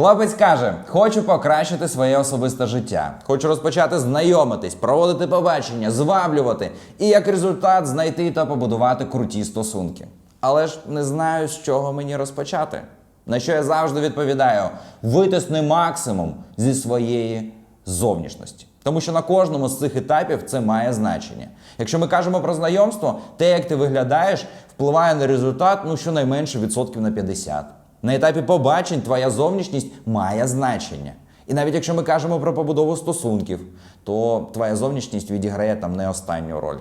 Хлопець каже: хочу покращити своє особисте життя, хочу розпочати знайомитись, проводити побачення, зваблювати і як результат знайти та побудувати круті стосунки. Але ж не знаю, з чого мені розпочати. На що я завжди відповідаю: витисни максимум зі своєї зовнішності. Тому що на кожному з цих етапів це має значення. Якщо ми кажемо про знайомство, те, як ти виглядаєш, впливає на результат ну щонайменше відсотків на 50. На етапі побачень твоя зовнішність має значення. І навіть якщо ми кажемо про побудову стосунків, то твоя зовнішність відіграє там не останню роль.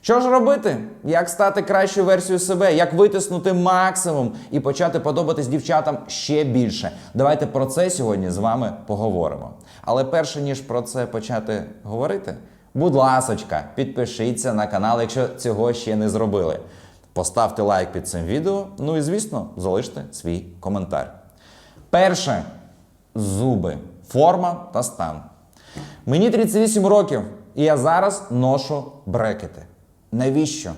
Що ж робити? Як стати кращою версією себе? Як витиснути максимум і почати подобатись дівчатам ще більше? Давайте про це сьогодні з вами поговоримо. Але перше ніж про це почати говорити, будь ласочка, підпишіться на канал, якщо цього ще не зробили. Поставте лайк під цим відео, ну і звісно, залиште свій коментар. Перше зуби, форма та стан. Мені 38 років, і я зараз ношу брекети. Навіщо?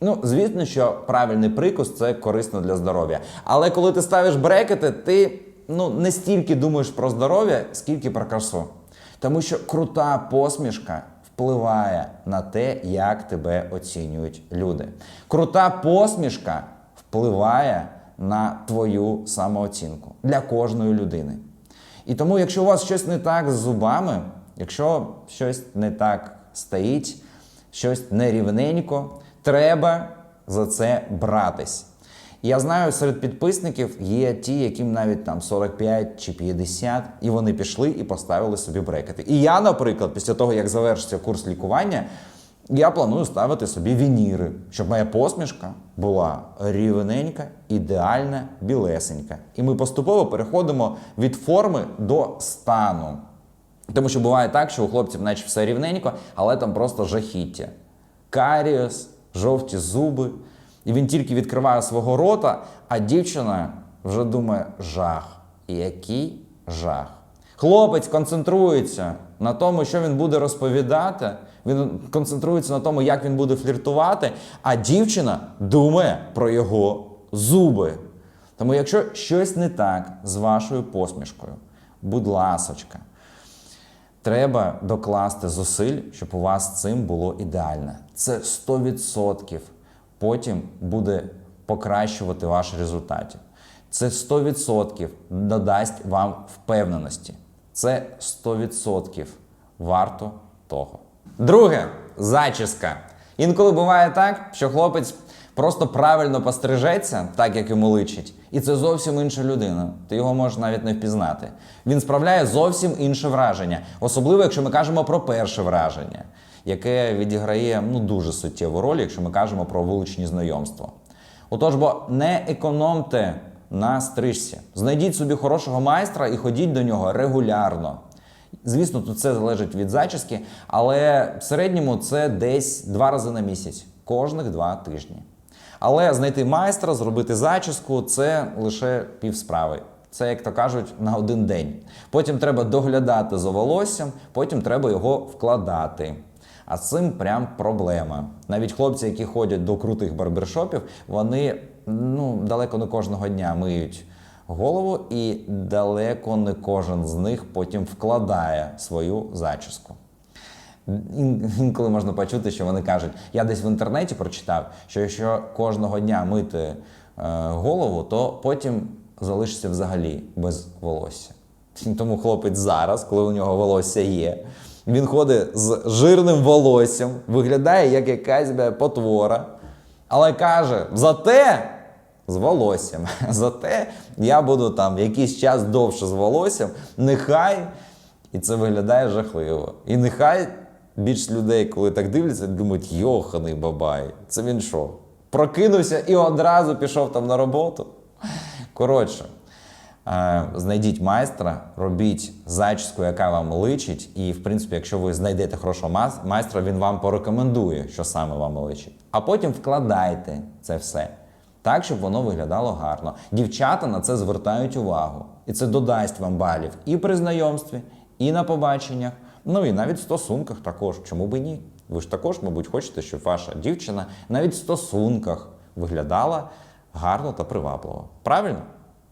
Ну, звісно, що правильний прикус це корисно для здоров'я. Але коли ти ставиш брекети, ти ну, не стільки думаєш про здоров'я, скільки про красу. Тому що крута посмішка впливає на те, як тебе оцінюють люди. Крута посмішка впливає на твою самооцінку для кожної людини. І тому, якщо у вас щось не так з зубами, якщо щось не так стоїть, щось нерівненько, треба за це братись. Я знаю, серед підписників є ті, яким навіть там 45 чи 50, і вони пішли і поставили собі брекети. І я, наприклад, після того, як завершиться курс лікування, я планую ставити собі вініри, щоб моя посмішка була рівненька, ідеальна, білесенька. І ми поступово переходимо від форми до стану. Тому що буває так, що у хлопців, наче все рівненько, але там просто жахіття. Каріус, жовті зуби. І він тільки відкриває свого рота, а дівчина вже думає: жах. Який жах. Хлопець концентрується на тому, що він буде розповідати. Він концентрується на тому, як він буде фліртувати, а дівчина думає про його зуби. Тому, якщо щось не так з вашою посмішкою, будь ласочка, треба докласти зусиль, щоб у вас цим було ідеально. Це 100% потім буде покращувати ваші результати. Це 100% додасть вам впевненості. Це 100% варто того. Друге зачіска. Інколи буває так, що хлопець просто правильно пострижеться, так як йому личить, і це зовсім інша людина. Ти його можеш навіть не впізнати. Він справляє зовсім інше враження, особливо якщо ми кажемо про перше враження, яке відіграє ну, дуже суттєву роль, якщо ми кажемо про вуличні знайомства. Отож, бо не економте на стрижці. Знайдіть собі хорошого майстра і ходіть до нього регулярно. Звісно, тут це залежить від зачіски, але в середньому це десь два рази на місяць, кожних два тижні. Але знайти майстра, зробити зачіску це лише півсправи. Це, як то кажуть, на один день. Потім треба доглядати за волоссям, потім треба його вкладати. А з цим прям проблема. Навіть хлопці, які ходять до крутих барбершопів, вони ну, далеко не кожного дня миють голову, і далеко не кожен з них потім вкладає свою зачіску. Інколи можна почути, що вони кажуть, я десь в інтернеті прочитав, що якщо кожного дня мити е, голову, то потім залишишся взагалі без волосся. Тому хлопець зараз, коли у нього волосся є, він ходить з жирним волоссям, виглядає як якась потвора, але каже: зате з волоссям. Зате я буду там якийсь час довше з волоссям, нехай. І це виглядає жахливо. І нехай більш людей, коли так дивляться, думають, йоханий бабай, це він що? Прокинувся і одразу пішов там на роботу. Коротше, знайдіть майстра, робіть зачіску, яка вам личить. І, в принципі, якщо ви знайдете хорошого майстра, він вам порекомендує, що саме вам личить. А потім вкладайте це все так, щоб воно виглядало гарно. Дівчата на це звертають увагу. І це додасть вам балів і при знайомстві, і на побаченнях, ну і навіть в стосунках також. Чому би ні? Ви ж також, мабуть, хочете, щоб ваша дівчина навіть в стосунках виглядала гарно та привабливо. Правильно?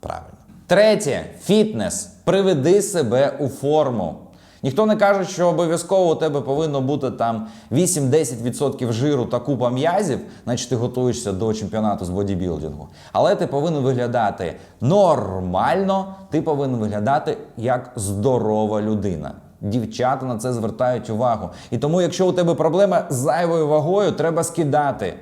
Правильно. Третє фітнес. Приведи себе у форму. Ніхто не каже, що обов'язково у тебе повинно бути там 8-10% жиру та купа м'язів, значить ти готуєшся до чемпіонату з бодібілдингу. Але ти повинен виглядати нормально, ти повинен виглядати як здорова людина. Дівчата на це звертають увагу. І тому, якщо у тебе проблема з зайвою вагою, треба скидати.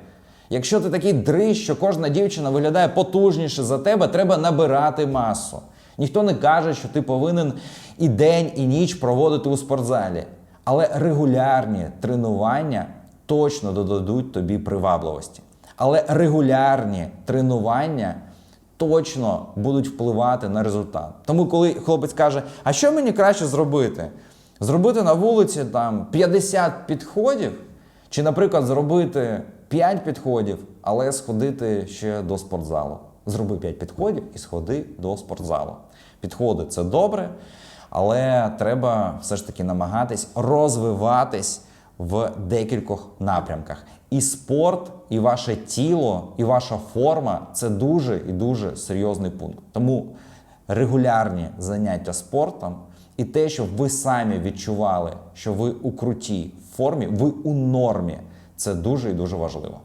Якщо ти такий дрищ, що кожна дівчина виглядає потужніше за тебе, треба набирати масу. Ніхто не каже, що ти повинен і день, і ніч проводити у спортзалі. Але регулярні тренування точно додадуть тобі привабливості. Але регулярні тренування точно будуть впливати на результат. Тому, коли хлопець каже, а що мені краще зробити? Зробити на вулиці там 50 підходів, чи, наприклад, зробити 5 підходів, але сходити ще до спортзалу. Зроби 5 підходів і сходи до спортзалу. Підходи це добре, але треба все ж таки намагатись розвиватись в декількох напрямках. І спорт, і ваше тіло, і ваша форма це дуже і дуже серйозний пункт. Тому регулярні заняття спортом і те, щоб ви самі відчували, що ви у крутій формі, ви у нормі. Це дуже і дуже важливо.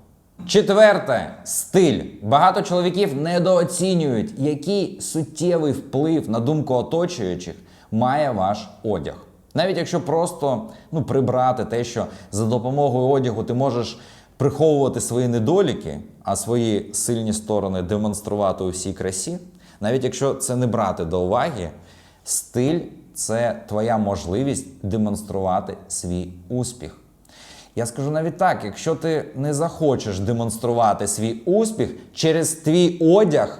Четверте стиль. Багато чоловіків недооцінюють, який суттєвий вплив на думку оточуючих має ваш одяг. Навіть якщо просто ну, прибрати те, що за допомогою одягу ти можеш приховувати свої недоліки, а свої сильні сторони демонструвати у всій красі, навіть якщо це не брати до уваги, стиль це твоя можливість демонструвати свій успіх. Я скажу навіть так: якщо ти не захочеш демонструвати свій успіх, через твій одяг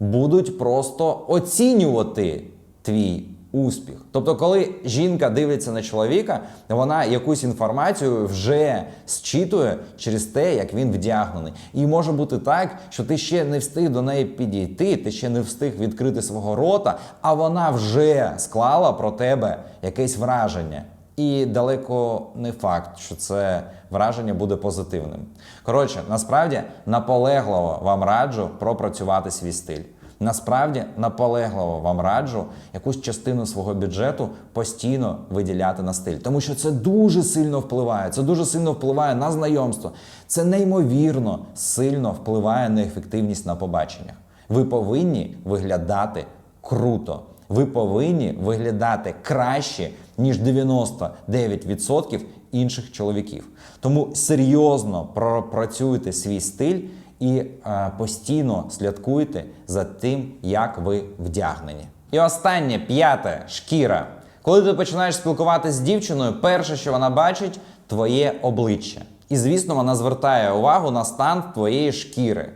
будуть просто оцінювати твій успіх. Тобто, коли жінка дивиться на чоловіка, вона якусь інформацію вже зчитує через те, як він вдягнений. І може бути так, що ти ще не встиг до неї підійти, ти ще не встиг відкрити свого рота, а вона вже склала про тебе якесь враження. І далеко не факт, що це враження буде позитивним. Коротше, насправді наполегливо вам раджу пропрацювати свій стиль. Насправді наполегливо вам раджу якусь частину свого бюджету постійно виділяти на стиль, тому що це дуже сильно впливає. Це дуже сильно впливає на знайомство. Це неймовірно сильно впливає на ефективність на побаченнях. Ви повинні виглядати круто. Ви повинні виглядати краще, ніж 99% інших чоловіків. Тому серйозно пропрацюйте свій стиль і е, постійно слідкуйте за тим, як ви вдягнені. І останнє п'яте шкіра. Коли ти починаєш спілкуватися з дівчиною, перше, що вона бачить, твоє обличчя. І звісно, вона звертає увагу на стан твоєї шкіри.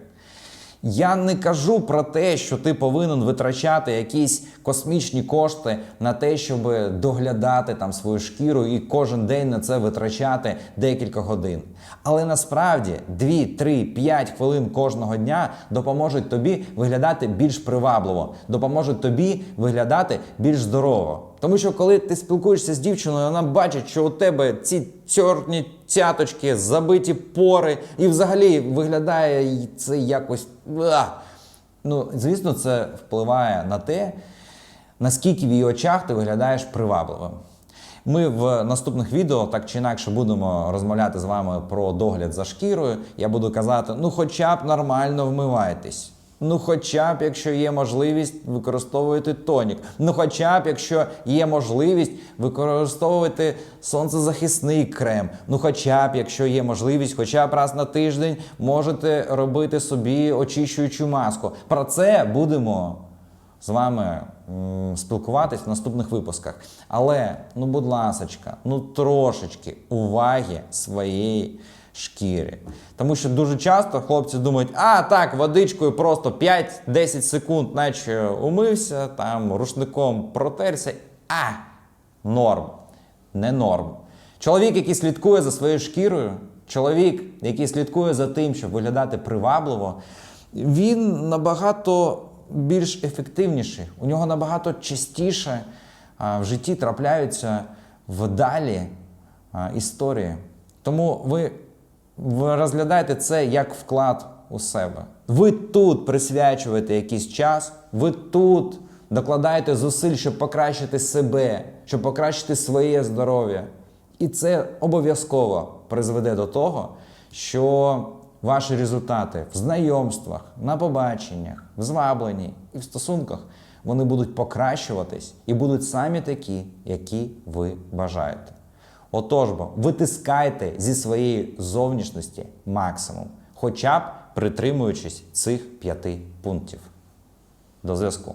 Я не кажу про те, що ти повинен витрачати якісь космічні кошти на те, щоб доглядати там свою шкіру і кожен день на це витрачати декілька годин. Але насправді 2, 3, 5 хвилин кожного дня допоможуть тобі виглядати більш привабливо, допоможуть тобі виглядати більш здорово. Тому що коли ти спілкуєшся з дівчиною, вона бачить, що у тебе ці чорні цяточки, забиті пори, і взагалі виглядає це якось. Ну, звісно, це впливає на те, наскільки в її очах ти виглядаєш привабливим. Ми в наступних відео так чи інакше будемо розмовляти з вами про догляд за шкірою. Я буду казати, ну хоча б нормально вмивайтесь. Ну, хоча б, якщо є можливість, використовуйте тонік. Ну, хоча б, якщо є можливість, використовуйте сонцезахисний крем. Ну, хоча б, якщо є можливість, хоча б раз на тиждень можете робити собі очищуючу маску. Про це будемо з вами м, спілкуватись в наступних випусках. Але, ну, будь ласочка, ну трошечки уваги своєї шкіри. Тому що дуже часто хлопці думають, а так, водичкою просто 5-10 секунд, наче умився, там рушником протерся, а норм. Не норм. Чоловік, який слідкує за своєю шкірою, чоловік, який слідкує за тим, щоб виглядати привабливо, він набагато більш ефективніший. У нього набагато частіше в житті трапляються вдалі історії. Тому ви ви розглядаєте це як вклад у себе. Ви тут присвячуєте якийсь час, ви тут докладаєте зусиль, щоб покращити себе, щоб покращити своє здоров'я. І це обов'язково призведе до того, що ваші результати в знайомствах, на побаченнях, в звабленні і в стосунках вони будуть покращуватись і будуть самі такі, які ви бажаєте. Отож бо, витискайте зі своєї зовнішності максимум, хоча б притримуючись цих п'яти пунктів. До зв'язку.